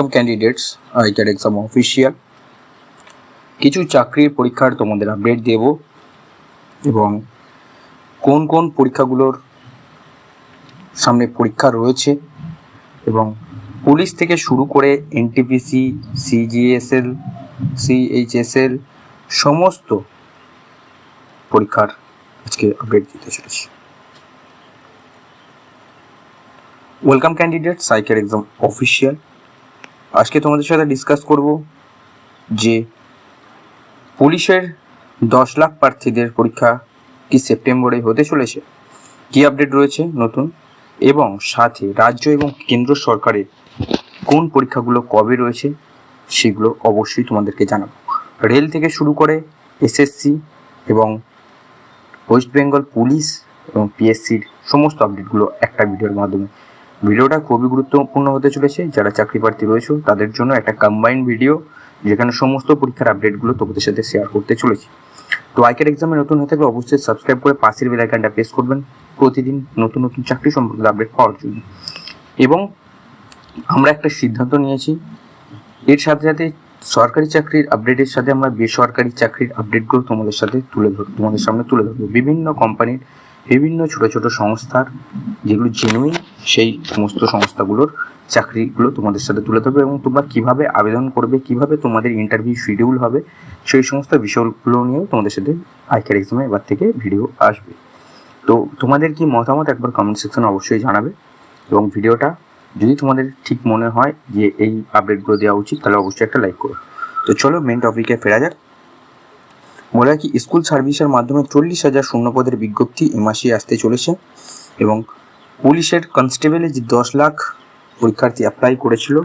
Welcome candidates ICAR exam official কিছু চাকরির পরীক্ষার তোমাদের আপডেট দেব এবং কোন কোন পরীক্ষাগুলোর সামনে পরীক্ষা রয়েছে এবং পুলিশ থেকে শুরু করে এনটিপিসি সিজিএসএল সিএইচএসএল সমস্ত পরীক্ষার আজকে আপডেট দিতে চলেছি। Welcome candidate cycle exam official আজকে তোমাদের সাথে ডিসকাস করব যে পুলিশের দশ লাখ প্রার্থীদের পরীক্ষা কি সেপ্টেম্বরে হতে চলেছে? কি আপডেট রয়েছে নতুন? এবং সাথে রাজ্য এবং কেন্দ্র সরকারের কোন পরীক্ষাগুলো কবে রয়েছে সেগুলো অবশ্যই তোমাদেরকে জানাব। রেল থেকে শুরু করে এসএসসি এবং ওয়েস্ট বেঙ্গল পুলিশ এবং পিএসসির সমস্ত আপডেটগুলো একটা ভিডিওর মাধ্যমে ভিডিওটা খুবই গুরুত্বপূর্ণ হতে চলেছে। যারা চাকরি প্রার্থী রয়েছে, তাদের জন্য একটা কম্বাইন্ড ভিডিও যেখানে সমস্ত পরীক্ষার আপডেটগুলো তোমাদের সাথে শেয়ার করতে চলেছি। তো আইকের এক্সামে নতুন হয়ে থাকলে অবশ্যই সাবস্ক্রাইব করে পাশের বেল আইকনটা প্রেস করবেন। প্রতিদিন নতুন নতুন চাকরি সম্পর্কিত আপডেট পাওয়ার জন্য। এবং আমরা একটা সিদ্ধান্ত নিয়েছি, এর সাথে সাথে সরকারি চাকরির আপডেটের সাথে আমরা বেসরকারি চাকরির আপডেটগুলো তোমাদের সাথে তুলে ধরবো তোমাদের সামনে তুলে ধরবো। বিভিন্ন কোম্পানির বিভিন্ন ছোট ছোট সংস্থার যেগুলো জেনুইন সেই সমস্ত সংস্থাগুলোর চাকরিগুলো তোমাদের সাথে তুলে ধরবে এবং তোমরা কীভাবে আবেদন করবে, কীভাবে তোমাদের ইন্টারভিউ শিডিউল হবে, সেই সমস্ত বিষয়গুলো নিয়েও তোমাদের সাথে আইকার এক্সামে এবার থেকে ভিডিও আসবে। তো তোমাদের কি মতামত একবার কমেন্ট সেকশনে অবশ্যই জানাবে এবং ভিডিওটা যদি তোমাদের ঠিক মনে হয় যে এই আপডেটগুলো দেওয়া উচিত, তাহলে অবশ্যই একটা লাইক করো। তো চলো মেন টপিকে ফেরা যাক। বলে কি স্কুল সার্ভিসের মাধ্যমে চল্লিশ হাজার শূন্যপদের বিজ্ঞপ্তি এ মাসে আসতে চলেছে এবং পুলিশের কনস্টেবলে যে দশ লাখ পরীক্ষার্থী অ্যাপ্লাই করেছিল,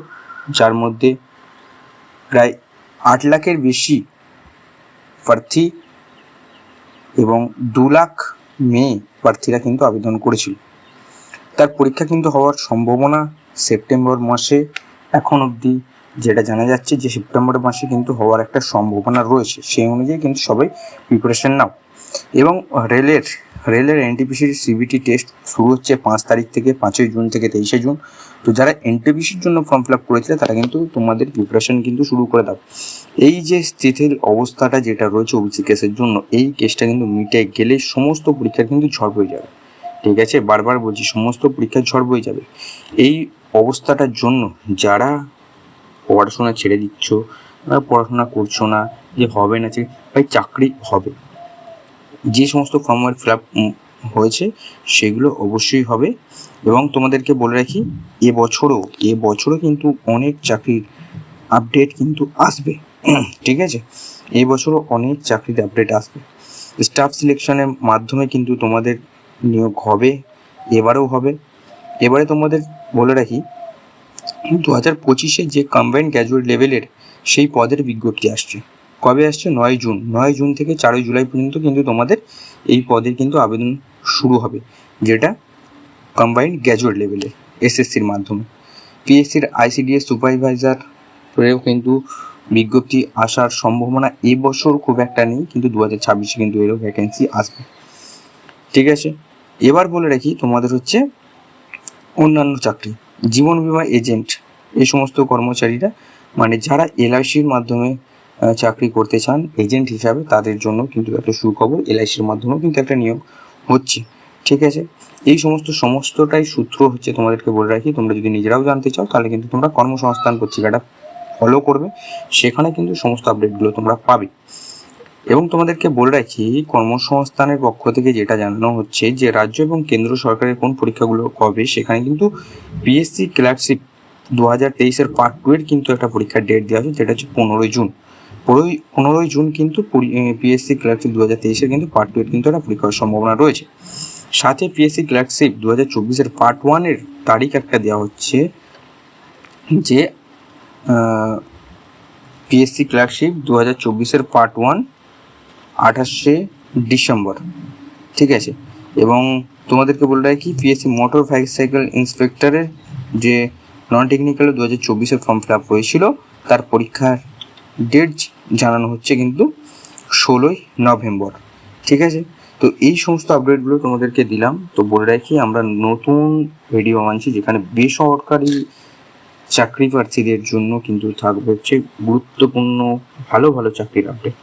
যার মধ্যে প্রায় আট লাখের বেশি প্রার্থী এবং দু লাখ মেয়ে প্রার্থীরা কিন্তু আবেদন করেছিল। তার পরীক্ষা কিন্তু হওয়ার সম্ভাবনা সেপ্টেম্বর মাসে এখন অবধি যেটা জানা যাচ্ছে যে সেপ্টেম্বর মাসে কিন্তু হওয়ার একটা সম্ভাবনা রয়েছে। সেই অনুযায়ী কিন্তু সবাই প্রিপারেশন নাও। এবং রেলের রেলের এনটিপিসির সিবিটি টেস্ট শুরু হচ্ছে পাঁচ তারিখ থেকে, পাঁচই জুন থেকে তেইশে জুন। তো যারা এনটিপিসির জন্য ফর্ম ফিল আপ করেছিলে, তারা কিন্তু তোমাদের প্রিপারেশন কিন্তু শুরু করে দাও। এই যে স্থিতির অবস্থাটা যেটা রয়েছে ওবিসি কেসের জন্য, এই কেসটা কিন্তু মিটে গেলে সমস্ত পরীক্ষা কিন্তু ঝড় হয়ে যাবে। ঠিক আছে? বারবার বলছি, সমস্ত পরীক্ষা ঝড় হয়ে যাবে। এই অবস্থাটার জন্য যারা পড়াশোনা ছেড়ে দিচ্ছ পড়াশোনা করছ না, যে হবে না, যে ভাই চাকরি হবে যে সমস্ত ফর্ম ফিল আপ হয়েছে, সেগুলো অবশ্যই হবে। এবং তোমাদেরকে বলে রাখি, এ বছরও এ বছরও কিন্তু অনেক চাকরির আপডেট কিন্তু আসবে। ঠিক আছে? এই বছরও অনেক চাকরির আপডেট আসবে। স্টাফ সিলেকশনের মাধ্যমে কিন্তু তোমাদের নিয়োগ হবে, এবারেও হবে। এবারে তোমাদের বলে রাখি, দু হাজার পঁচিশে যে কম্বাইন্ড গ্র্যাজুয়েট লেভেলের সেই পদের বিজ্ঞপ্তি আসছে। কবে আসছে? নয় জুন। নয় জুন থেকে চারই জুলাই পর্যন্ত কিন্তু তোমাদের এই পদের কিন্তু আবেদন শুরু হবে, যেটা কম্বাইন্ড গ্র্যাজুয়েট লেভেলে এসএসসির মাধ্যমে। পিএসসির আইসিডিএস সুপারভাইজার এও কিন্তু বিজ্ঞপ্তি আসার সম্ভাবনা এবছর খুব একটা নেই, কিন্তু দু হাজার ছাব্বিশে কিন্তু এরও ভ্যাকেন্সি আসবে। ঠিক আছে? এবার বলে রাখি, তোমাদের হচ্ছে অন্যান্য চাকরি। জীবন বিমা এজেন্ট এই সমস্ত কর্মচারীরা মানে যারা এলআইসির মাধ্যমে চাকরি করতে চান এজেন্ট হিসাবে তাদের জন্য কিন্তু একটা সুখবর, এলআইসির মাধ্যমেও কিন্তু একটা নিয়োগ হচ্ছে। ঠিক আছে? এই সমস্ত, সমস্তটাই সূত্র হচ্ছে তোমাদেরকে বলে রাখি। তোমরা যদি নিজেরাও জানতে চাও, তাহলে কিন্তু তোমরা কর্মসংস্থান পত্রিকাটা ফলো করবে। সেখানে কিন্তু সমস্ত আপডেটগুলো তোমরা পাবে। এবং তোমাদেরকে বলে রাখি, কর্মসংস্থানের পক্ষ থেকে যেটা জানানো হচ্ছে যে, রাজ্য এবং কেন্দ্র সরকারের কোন পরীক্ষাগুলো হবে, সেখানে কিন্তু পিএসসি ক্লার্কশিপ দু হাজার তেইশের পার্ট টু এর কিন্তু একটা পরীক্ষার ডেট দেওয়া আছে, যেটা হচ্ছে পনেরোই জুন। পনেরোই পনেরোই জুন কিন্তু পিএসসি ক্লার্কশিপ দু হাজার তেইশের কিন্তু পার্ট টু এর কিন্তু একটা পরীক্ষার সম্ভাবনা রয়েছে। সাথে পিএসসি ক্লার্কশিপ দু হাজার চব্বিশের পার্ট ওয়ানের তারিখ একটা দেওয়া হচ্ছে যে পিএসসি ক্লার্কশিপ দু হাজার চব্বিশের পার্ট ওয়ান আঠাশে ডিসেম্বর। ঠিক আছে? এবং তোমাদেরকে বলে রাখি পিএসসি মোটর সাইকেল ইন্সপেক্টরের যে নন টেকনিক্যাল দু হাজার চব্বিশে ফর্ম ফিল আপ হয়েছিল, তার পরীক্ষার ডেট জানানো হচ্ছে কিন্তু ষোলোই নভেম্বর, ঠিক আছে? তো এই সমস্ত আপডেটগুলো তোমাদেরকে দিলাম। তো বলে রাখি, আমরা নতুন ভিডিও আনছি যেখানে বেসরকারি চাকরি প্রার্থীদের জন্য কিন্তু থাকবে হচ্ছে গুরুত্বপূর্ণ, ভালো ভালো চাকরির আপডেট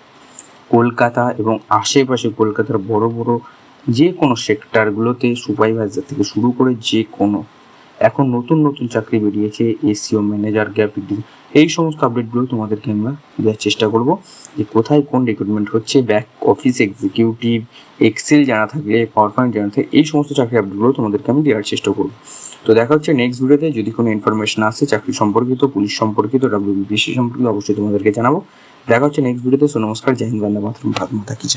কলকাতা এবং আশেপাশে কলকাতার বড় বড় যে কোনো সেক্টরগুলোতে সুপারভাইজার থেকে শুরু করে যে কোনো। এখন নতুন নতুন চাকরি বেরিয়েছে এসিও ম্যানেজার গ্রাফিক এই সমস্ত আপডেটগুলো তোমাদেরকে আমরা দেওয়ার চেষ্টা করব যে কোথায় কোন রিক্রুটমেন্ট হচ্ছে ব্যাক অফিস এক্সিকিউটিভ এক্সেল জানা থাকলে পাওয়ার পয়েন্ট জানা থাকলে, এই সমস্ত চাকরি আপডেটগুলো তোমাদেরকে আমি দেওয়ার চেষ্টা করব। তো দেখা হচ্ছে নেক্সট ভিডিওতে যদি কোনো ইনফরমেশন আসে, চাকরি সম্পর্কিত, পুলিশ সম্পর্কিত ডাব্লিউবিপিসি সম্পর্কিত, অবশ্যই তোমাদেরকে জানাব। দেখা হচ্ছে নেক্সট ভিডিওতে সো নমস্কার, জয় হিন্দ, বন্দে মাতরম, ভারত মাতা কি